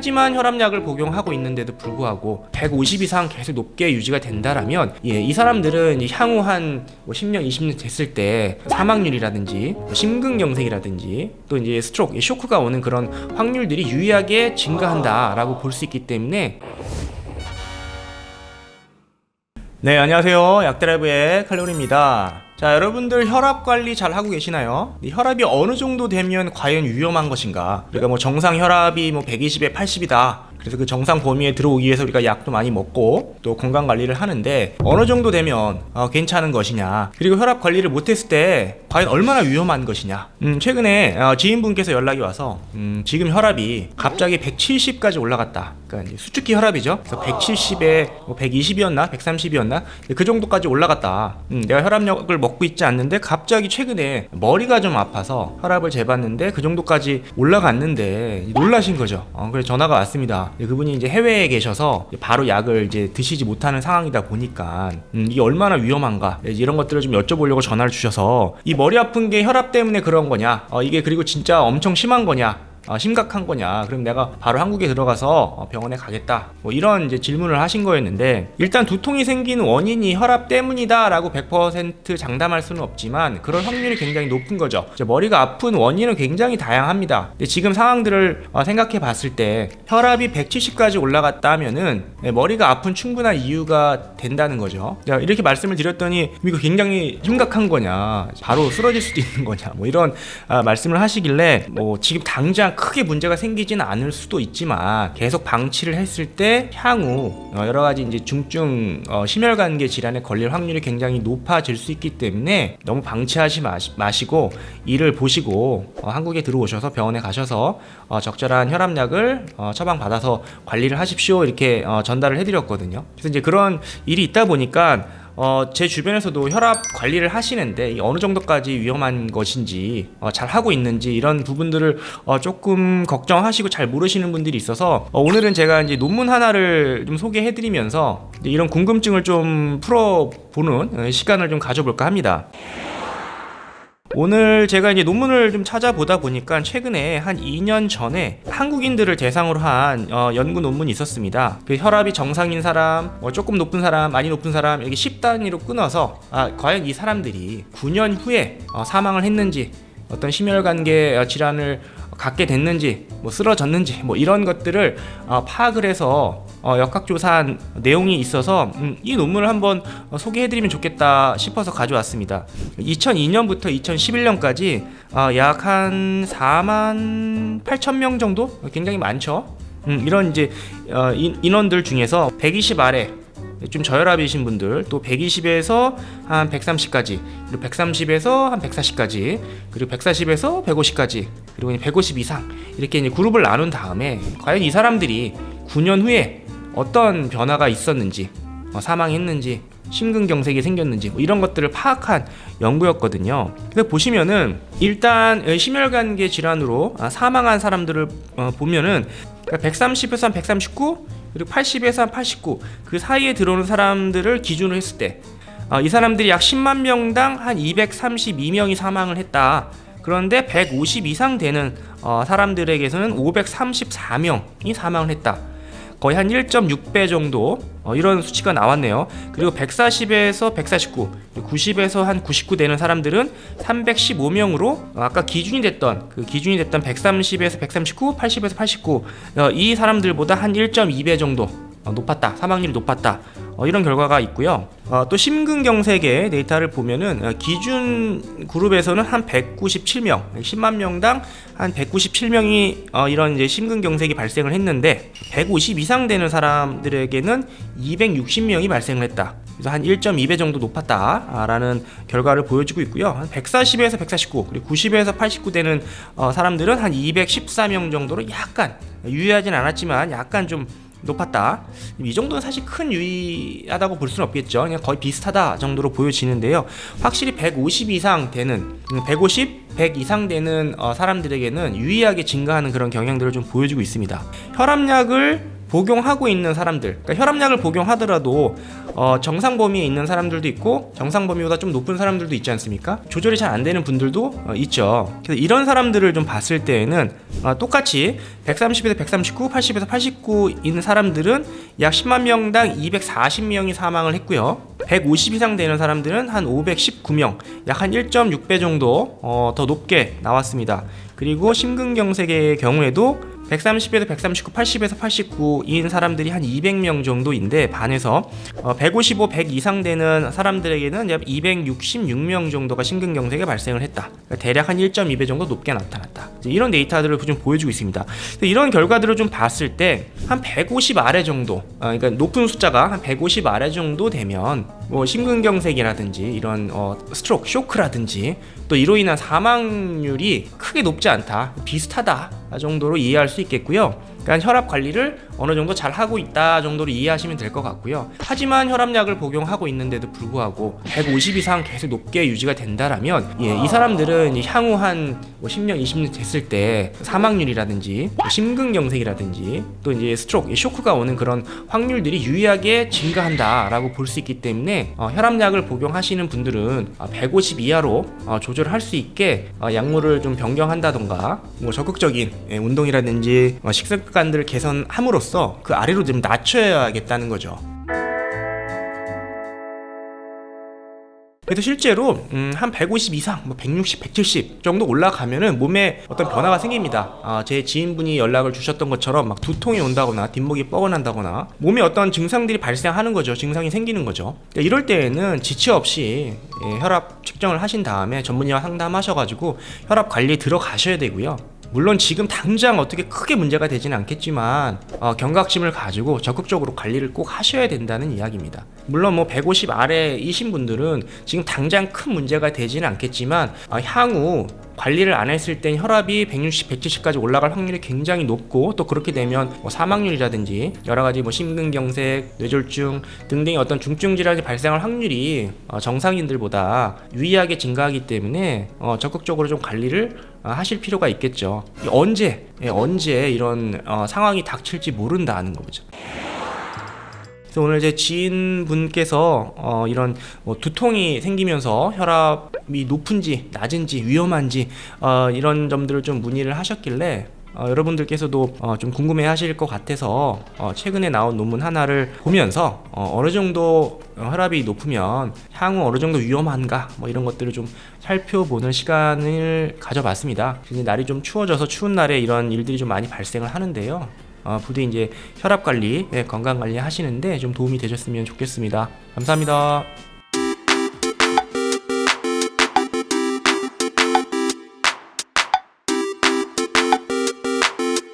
하지만 혈압약을 복용하고 있는데도 불구하고 150 이상 계속 높게 유지가 된다라면 예, 이 사람들은 향후 한 뭐 10년, 20년 됐을 때 사망률이라든지 뭐 심근경색이라든지 또 이제 스트로크, 이 쇼크가 오는 그런 확률들이 유의하게 증가한다라고 볼 수 있기 때문에 네, 안녕하세요. 약드라이브의 칼로리입니다. 자, 여러분들 혈압 관리 잘 하고 계시나요? 이 혈압이 어느 정도 되면 과연 위험한 것인가? 우리가 뭐 정상 혈압이 뭐 120에 80이다. 그래서 그 정상 범위에 들어오기 위해서 우리가 약도 많이 먹고 또 건강 관리를 하는데 어느 정도 되면 어, 괜찮은 것이냐 그리고 혈압 관리를 못했을 때 과연 얼마나 위험한 것이냐. 음, 최근에 어, 지인분께서 연락이 와서 음, 지금 혈압이 갑자기 170까지 올라갔다. 그러니까 수축기 혈압이죠. 그래서 170에 뭐 120이었나? 130이었나? 그 정도까지 올라갔다. 음, 내가 혈압약을 먹고 있지 않는데 갑자기 최근에 머리가 좀 아파서 혈압을 재봤는데 그 정도까지 올라갔는데 놀라신 거죠. 어, 그래서 전화가 왔습니다 네, 그분이 이제 해외에 계셔서 바로 약을 이제 드시지 못하는 상황이다 보니까 음, 이게 얼마나 위험한가 네, 이런 것들을 좀 여쭤보려고 전화를 주셔서 이 머리 아픈 게 혈압 때문에 그런 거냐 어, 이게 그리고 진짜 엄청 심한 거냐 어, 심각한 거냐. 그럼 내가 바로 한국에 들어가서 어, 병원에 가겠다. 뭐 이런 이제 질문을 하신 거였는데 일단 두통이 생기는 원인이 혈압 때문이다라고 100% 장담할 수는 없지만 그럴 확률이 굉장히 높은 거죠. 머리가 아픈 원인은 굉장히 다양합니다. 지금 상황들을 어, 생각해 봤을 때 혈압이 170까지 올라갔다 하면은 네, 머리가 아픈 충분한 이유가 된다는 거죠. 자, 이렇게 말씀을 드렸더니 이거 굉장히 심각한 거냐. 바로 쓰러질 수도 있는 거냐. 뭐 이런 아, 말씀을 하시길래 뭐 지금 당장 크게 문제가 생기지는 않을 수도 있지만 계속 방치를 했을 때 향후 어, 여러 가지 이제 중증 어, 심혈관계 질환에 걸릴 확률이 굉장히 높아질 수 있기 때문에 너무 방치하지 마시, 마시고 이를 보시고 어, 한국에 들어오셔서 병원에 가셔서 어, 적절한 혈압약을 어, 처방 받아서 관리를 하십시오 이렇게 어, 전달을 해드렸거든요. 그래서 이제 그런 일이 있다 보니까 어, 제 주변에서도 혈압 관리를 하시는데 이 어느 정도까지 위험한 것인지 어, 잘 하고 있는지 이런 부분들을 어, 조금 걱정하시고 잘 모르시는 분들이 있어서 어, 오늘은 제가 이제 논문 하나를 좀 소개해드리면서 이런 궁금증을 좀 풀어보는 어, 시간을 좀 가져볼까 합니다. 오늘 제가 이제 논문을 좀 찾아보다 보니까 최근에 한 2년 전에 한국인들을 대상으로 한 어, 연구 논문이 있었습니다. 그 혈압이 정상인 사람, 뭐 조금 높은 사람, 많이 높은 사람 이렇게 10단위로 끊어서 아, 과연 이 사람들이 9년 후에 어, 사망을 했는지 어떤 심혈관계 어, 질환을 갖게 됐는지 뭐 쓰러졌는지 뭐 이런 것들을 어, 파악을 해서 어, 역학조사한 내용이 있어서 음, 이 논문을 한번 어, 소개해드리면 좋겠다 싶어서 가져왔습니다. 2002년부터 2011년까지 어, 약한 4만 8천 명 정도 굉장히 많죠. 음, 이런 이제 어, 인, 인원들 중에서 120 아래 좀 저혈압이신 분들 또 120에서 한 130까지 그리고 130에서 한 140까지 그리고 140에서 150까지 그리고 150 이상 이렇게 이제 그룹을 나눈 다음에 과연 이 사람들이 9년 후에 어떤 변화가 있었는지 어, 사망했는지 심근경색이 생겼는지 뭐 이런 것들을 파악한 연구였거든요. 그래서 보시면은 일단 심혈관계 질환으로 아, 사망한 사람들을 어, 보면은 130에서 한 139, 그리고 80에서 한 89 그 사이에 들어오는 사람들을 기준으로 했을 때 이 사람들이 약 10만 명당 한 232명이 사망을 했다. 그런데 150 이상 되는 어, 사람들에게서는 534명이 사망을 했다. 거의 한 1.6배 정도 어, 이런 수치가 나왔네요. 그리고 140에서 149, 90에서 한 99 되는 사람들은 315명으로 아까 기준이 됐던 그 기준이 됐던 130에서 139, 80에서 89 어, 이 사람들보다 한 1.2배 정도 어, 높았다. 사망률이 높았다. 어, 이런 결과가 있고요. 어, 또 심근경색의 데이터를 보면은 어, 기준 그룹에서는 한 197명, 10만 명당 한 197명이 어, 이런 이제 심근경색이 발생을 했는데 150 이상 되는 사람들에게는 260명이 발생을 했다. 그래서 한 1.2배 정도 높았다라는 결과를 보여주고 있고요. 한 140에서 149 그리고 90에서 89 되는 어, 사람들은 한 214명 정도로 약간 유의하진 않았지만 약간 좀 높았다. 이 정도는 사실 큰 유의하다고 볼 수는 없겠죠. 그냥 거의 비슷하다 정도로 보여지는데요. 확실히 150 이상 되는, 150, 100 이상 되는 어, 사람들에게는 유의하게 증가하는 그런 경향들을 좀 보여주고 있습니다. 혈압약을 복용하고 있는 사람들, 그러니까 혈압약을 복용하더라도 어, 정상 범위에 있는 사람들도 있고 정상 범위보다 좀 높은 사람들도 있지 않습니까? 조절이 잘 안 되는 분들도 어, 있죠. 그래서 이런 사람들을 좀 봤을 때에는 어, 똑같이 130에서 139, 80에서 89 있는 사람들은 약 10만 명당 240명이 사망을 했고요. 150 이상 되는 사람들은 한 519명, 약 한 1.6배 정도 어, 더 높게 나왔습니다. 그리고 심근경색의 경우에도 130에서 139, 80에서 89인 사람들이 한 200명 정도인데 반에서 어, 155, 100 이상 되는 사람들에게는 약 266명 정도가 심근경색이 발생을 했다. 그러니까 대략 한 1.2배 정도 높게 나타났다. 이런 데이터들을 좀 보여주고 있습니다. 이런 결과들을 좀 봤을 때 한 150 아래 정도, 어, 그러니까 높은 숫자가 한 150 아래 정도 되면 뭐 심근경색이라든지 이런 어, 스트로크, 쇼크라든지 또 이로 인한 사망률이 크게 높지 않다, 비슷하다 정도로 이해할 수 있겠고요. 그러니까 혈압 관리를 어느 정도 잘 하고 있다 정도로 이해하시면 될 것 같고요. 하지만 혈압약을 복용하고 있는데도 불구하고 150 이상 계속 높게 유지가 된다라면 예, 이 사람들은 향후 한 뭐 10년, 20년 됐을 때 사망률이라든지 뭐 심근경색이라든지 또 이제 스트로크, 쇼크가 오는 그런 확률들이 유의하게 증가한다라고 볼 수 있기 때문에 어, 혈압약을 복용하시는 분들은 어, 150 이하로 어, 조절할 수 있게 어, 약물을 좀 변경한다던가 뭐 적극적인 예, 운동이라든지 어, 식습관들을 개선함으로써 그 아래로 좀 낮춰야겠다는 거죠. 그래도 실제로 음, 한 150 이상, 뭐 160, 170 정도 올라가면은 몸에 어떤 변화가 생깁니다. 아, 제 지인분이 연락을 주셨던 것처럼 막 두통이 온다거나 뒷목이 뻐근한다거나 몸에 어떤 증상들이 발생하는 거죠. 증상이 생기는 거죠. 그러니까 이럴 때에는 지체 없이 예, 혈압 측정을 하신 다음에 전문의와 상담하셔가지고 혈압 관리에 들어가셔야 되고요. 물론 지금 당장 어떻게 크게 문제가 되지는 않겠지만 어, 경각심을 가지고 적극적으로 관리를 꼭 하셔야 된다는 이야기입니다. 물론 뭐 150 아래이신 분들은 지금 당장 큰 문제가 되지는 않겠지만 어, 향후 관리를 안 했을 땐 혈압이 160, 170까지 올라갈 확률이 굉장히 높고 또 그렇게 되면 뭐 사망률이라든지 여러 가지 뭐 심근경색, 뇌졸중 등등의 어떤 중증 질환이 발생할 확률이 어, 정상인들보다 유의하게 증가하기 때문에 어, 적극적으로 좀 관리를 어, 하실 필요가 있겠죠. 언제 예, 언제 이런 어, 상황이 닥칠지 모른다는 거죠. 그래서 오늘 제 지인분께서 어, 이런 뭐 두통이 생기면서 혈압이 높은지 낮은지 위험한지 어, 이런 점들을 좀 문의를 하셨길래 어, 여러분들께서도 어, 좀 궁금해 하실 것 같아서 어, 최근에 나온 논문 하나를 보면서 어, 어느 정도 혈압이 높으면 향후 어느 정도 위험한가 뭐 이런 것들을 좀 살펴보는 시간을 가져봤습니다. 이제 날이 좀 추워져서 추운 날에 이런 일들이 좀 많이 발생을 하는데요. 어, 부디 이제 혈압 관리, 예, 건강 관리 하시는데 좀 도움이 되셨으면 좋겠습니다. 감사합니다.